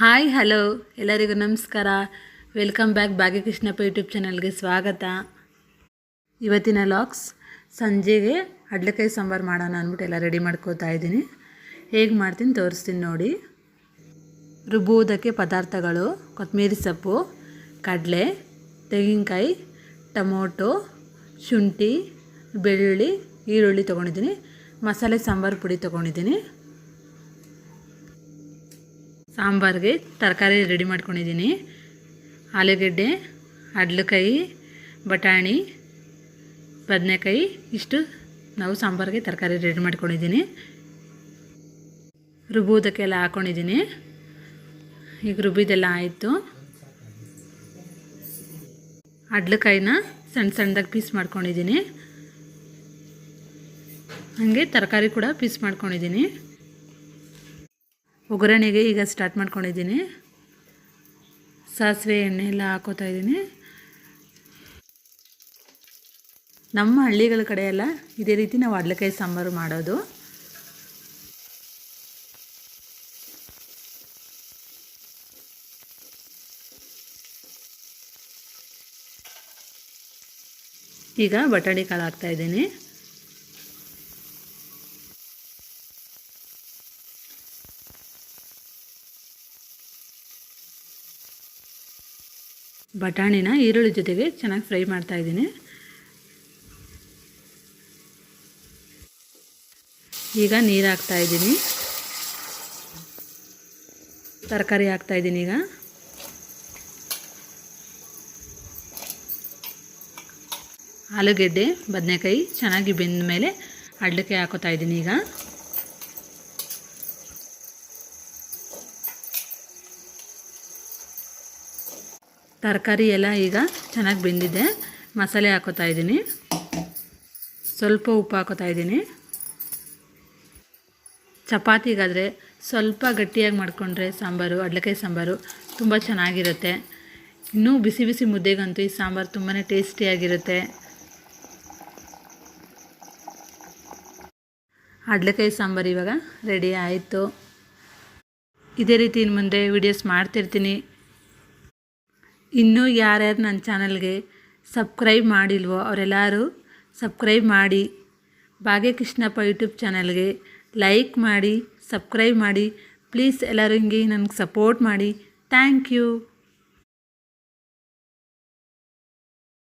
Hi, hello. ಎಲ್ಲರಿಗೂ ನಮಸ್ಕಾರ. Welcome back ಭಾಗ್ಯಕೃಷ್ಣಪ್ಪ YouTube ಚಾನಲ್ಗೆ ಸ್ವಾಗತ. ಇವತ್ತಿನ ಲಾಕ್ಸ್, ಸಂಜೆಗೆ ಅಡ್ಲೆಕಾಯಿ ಸಾಂಬಾರು ಮಾಡೋಣ ಅಂದ್ಬಿಟ್ಟು ಎಲ್ಲ ರೆಡಿ ಮಾಡ್ಕೋತಾ ಇದ್ದೀನಿ. ಹೇಗೆ ಮಾಡ್ತೀನಿ ತೋರಿಸ್ತೀನಿ ನೋಡಿ. ರುಬ್ಬುವುದಕ್ಕೆ ಪದಾರ್ಥಗಳು ಕೊತ್ತಂಬರಿ ಸೊಪ್ಪು, ಕಡಲೆ, ತೆಂಗಿನಕಾಯಿ, ಟೊಮೊಟೊ, ಶುಂಠಿ, ಬೆಳ್ಳುಳ್ಳಿ, ಈರುಳ್ಳಿ ತೊಗೊಂಡಿದ್ದೀನಿ. ಮಸಾಲೆ ಸಾಂಬಾರು ಪುಡಿ ತೊಗೊಂಡಿದ್ದೀನಿ. ಸಾಂಬಾರಿಗೆ ತರಕಾರಿ ರೆಡಿ ಮಾಡ್ಕೊಂಡಿದ್ದೀನಿ. ಆಲೂಗಡ್ಡೆ ಅಡ್ಲಕಾಯಿ ಬಟಾಣಿ, ಬದನೆಕಾಯಿ, ಇಷ್ಟು ನಾವು ಸಾಂಬಾರಿಗೆ ತರಕಾರಿ ರೆಡಿ ಮಾಡ್ಕೊಂಡಿದ್ದೀನಿ. ರುಬ್ಬುವುದಕ್ಕೆಲ್ಲ ಹಾಕ್ಕೊಂಡಿದ್ದೀನಿ ಈಗ ರುಬ್ಬಿದೆಲ್ಲ ಆಯಿತು. ಅಡ್ಲಕಾಯಿನ ಸಣ್ಣ ಸಣ್ಣದಾಗಿ ಪೀಸ್ ಮಾಡ್ಕೊಂಡಿದ್ದೀನಿ. ಹಾಗೆ ತರಕಾರಿ ಕೂಡ ಪೀಸ್ ಮಾಡ್ಕೊಂಡಿದ್ದೀನಿ. ಒಗ್ಗರಣೆಗೆ ಈಗ ಸ್ಟಾರ್ಟ್ ಮಾಡ್ಕೊಂಡಿದ್ದೀನಿ. ಸಾಸಿವೆ ಎಣ್ಣೆ ಎಲ್ಲ ಹಾಕೋತಾ ಇದ್ದೀನಿ. ನಮ್ಮ ಹಳ್ಳಿಗಳ ಕಡೆ ಎಲ್ಲ ಇದೇ ರೀತಿ ನಾವು ಅಡ್ಲೆಕಾಯಿ ಸಾಂಬಾರು ಮಾಡೋದು. ಈಗ ಬಟಾಣಿ ಕಾಳು ಹಾಕ್ತಾಯಿದ್ದೀನಿ ಬಟಾಣಿನ ಈರುಳ್ಳಿ ಜೊತೆಗೆ ಚೆನ್ನಾಗಿ ಫ್ರೈ ಮಾಡ್ತಾಯಿದ್ದೀನಿ ಈಗ ನೀರು ಹಾಕ್ತಾಯಿದ್ದೀನಿ ತರಕಾರಿ ಹಾಕ್ತಾಯಿದ್ದೀನಿ ಈಗ. ಆಲೂಗೆಡ್ಡೆ, ಬದನೆಕಾಯಿ ಚೆನ್ನಾಗಿ ಬೆಂದ ಮೇಲೆ ಅಡ್ಲಕ್ಕೆ ಹಾಕೋತಾ ಇದ್ದೀನಿ ಈಗ. ತರಕಾರಿ ಎಲ್ಲ ಈಗ ಚೆನ್ನಾಗಿ ಬೆಂದಿದೆ. ಮಸಾಲೆ ಹಾಕೋತಾ ಇದ್ದೀನಿ. ಸ್ವಲ್ಪ ಉಪ್ಪು ಹಾಕೋತಾ ಇದ್ದೀನಿ. ಚಪಾತಿಗಾದರೆ ಸ್ವಲ್ಪ ಗಟ್ಟಿಯಾಗಿ ಮಾಡಿಕೊಂಡ್ರೆ ಸಾಂಬಾರು, ಅಡ್ಲಕಾಯಿ ಸಾಂಬಾರು ತುಂಬ ಚೆನ್ನಾಗಿರುತ್ತೆ. ಇನ್ನೂ ಬಿಸಿ ಬಿಸಿ ಮುದ್ದೆಗಂತೂ ಈ ಸಾಂಬಾರು ತುಂಬಾ ಟೇಸ್ಟಿಯಾಗಿರುತ್ತೆ ಅಡ್ಲಕಾಯಿ ಸಾಂಬಾರು ಇವಾಗ ರೆಡಿ ಆಯಿತು. ಇದೇ ರೀತಿ ಇನ್ನು ಮುಂದೆ ವೀಡಿಯೋಸ್ ಮಾಡ್ತಿರ್ತೀನಿ. ಇನ್ನೂ ಯಾರ್ಯಾರು ನನ್ನ ಚಾನಲ್ಗೆ ಸಬ್ಸ್ಕ್ರೈಬ್ ಮಾಡಿಲ್ವೋ ಅವರೆಲ್ಲರೂ ಸಬ್ಸ್ಕ್ರೈಬ್ ಮಾಡಿ. ಭಾಗ್ಯಕೃಷ್ಣಪ್ಪ ಯೂಟ್ಯೂಬ್ ಚಾನಲ್ಗೆ ಲೈಕ್ ಮಾಡಿ, ಸಬ್ಸ್ಕ್ರೈಬ್ ಮಾಡಿ. ಪ್ಲೀಸ್ ಎಲ್ಲರೂ ಹಿಂಗೆ ನನಗೆ ಸಪೋರ್ಟ್ ಮಾಡಿ. Thank you.